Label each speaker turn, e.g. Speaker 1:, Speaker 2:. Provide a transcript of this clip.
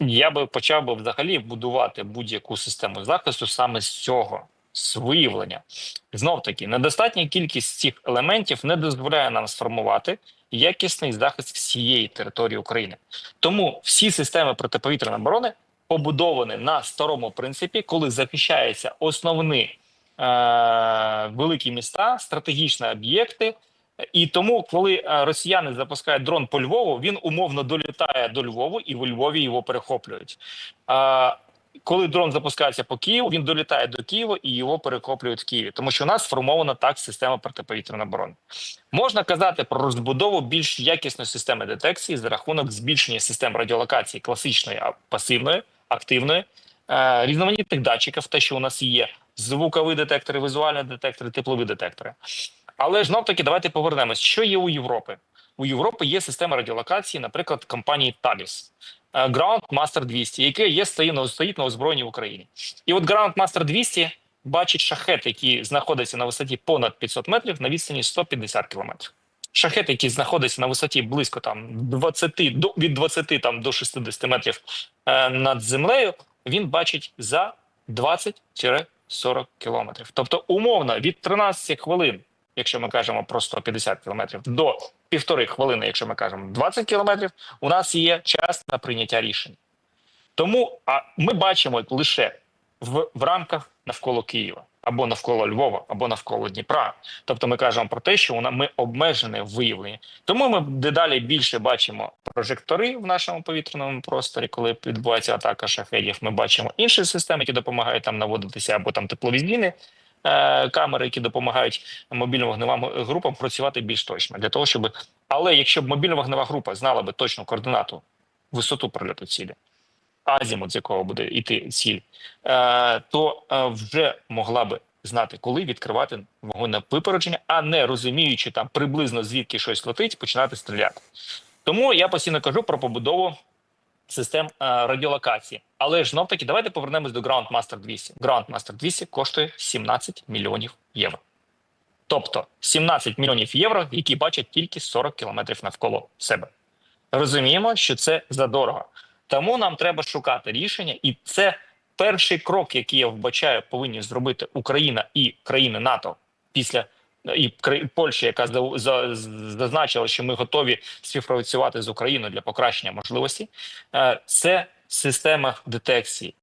Speaker 1: Я би почав би взагалі будувати будь-яку систему захисту саме з цього, з виявлення. Знов таки, недостатня кількість цих елементів не дозволяє нам сформувати якісний захист всієї території України. Тому всі системи протиповітряної оборони побудовані на старому принципі, коли захищаються основні е- великі міста, стратегічні об'єкти. І тому, коли е, росіяни запускають дрон по Львову, він умовно долітає до Львову, і в Львові його перехоплюють. А коли дрон запускається по Києву, він долітає до Києва і його перехоплюють в Києві, тому що у нас сформована так система протиповітряної оборони. Можна казати про розбудову більш якісної системи детекції за рахунок збільшення систем радіолокації класичної, пасивної, активної, е, різноманітних датчиків, те, що у нас є, звукові детектори, візуальні детектори, теплові детектори. Але знов таки давайте повернемось. Що є у Європи? У Європи є система радіолокації, наприклад, компанії Thales. Е, Ground Master 200, яке є стоїть на озброєнні в Україні. І от Ground Master 200 бачить шахет, який знаходиться на висоті понад 500 метрів на відстані 150 кілометрів. Шахет, який знаходиться на висоті близько там 20 до від 20 там до 60 метрів е, над землею, він бачить за 20-40 кілометрів. Тобто, умовно, від 13 хвилин, якщо ми кажемо про 150 кілометрів, до півтори хвилини, якщо ми кажемо 20 кілометрів, у нас є час на прийняття рішень. Тому а ми бачимо лише в, в рамках навколо Києва або навколо Львова, або навколо Дніпра. Тобто ми кажемо про те, що вона ми обмежені в виявленні. Тому ми дедалі більше бачимо прожектори в нашому повітряному просторі, коли відбувається атака шахедів. Ми бачимо інші системи, які допомагають там наводитися, або там теплові зміни. е, Камери, які допомагають мобільним вогневим групам працювати більш точно для того, щоб але якщо б мобільна вогнева група знала би точну координату, висоту прильоту цілі, азімут, з якого буде йти ціль, е, то е, вже могла би знати, коли відкривати вогонь випередження, а не розуміючи там приблизно звідки щось летить, починати стріляти. Тому я постійно кажу про побудову систем е, радіолокації. Але ж знов таки, давайте повернемось до Ground Master 200. Ground Master 200 коштує 17 мільйонів євро. Тобто 17 мільйонів євро, які бачать тільки 40 кілометрів навколо себе. Розуміємо, що це задорого. Тому нам треба шукати рішення, і це перший крок, який я вбачаю, повинні зробити Україна і країни НАТО після і Польща, яка за- за- зазначила, що ми готові співпрацювати з Україною для покращення можливості. Е, Це система детекції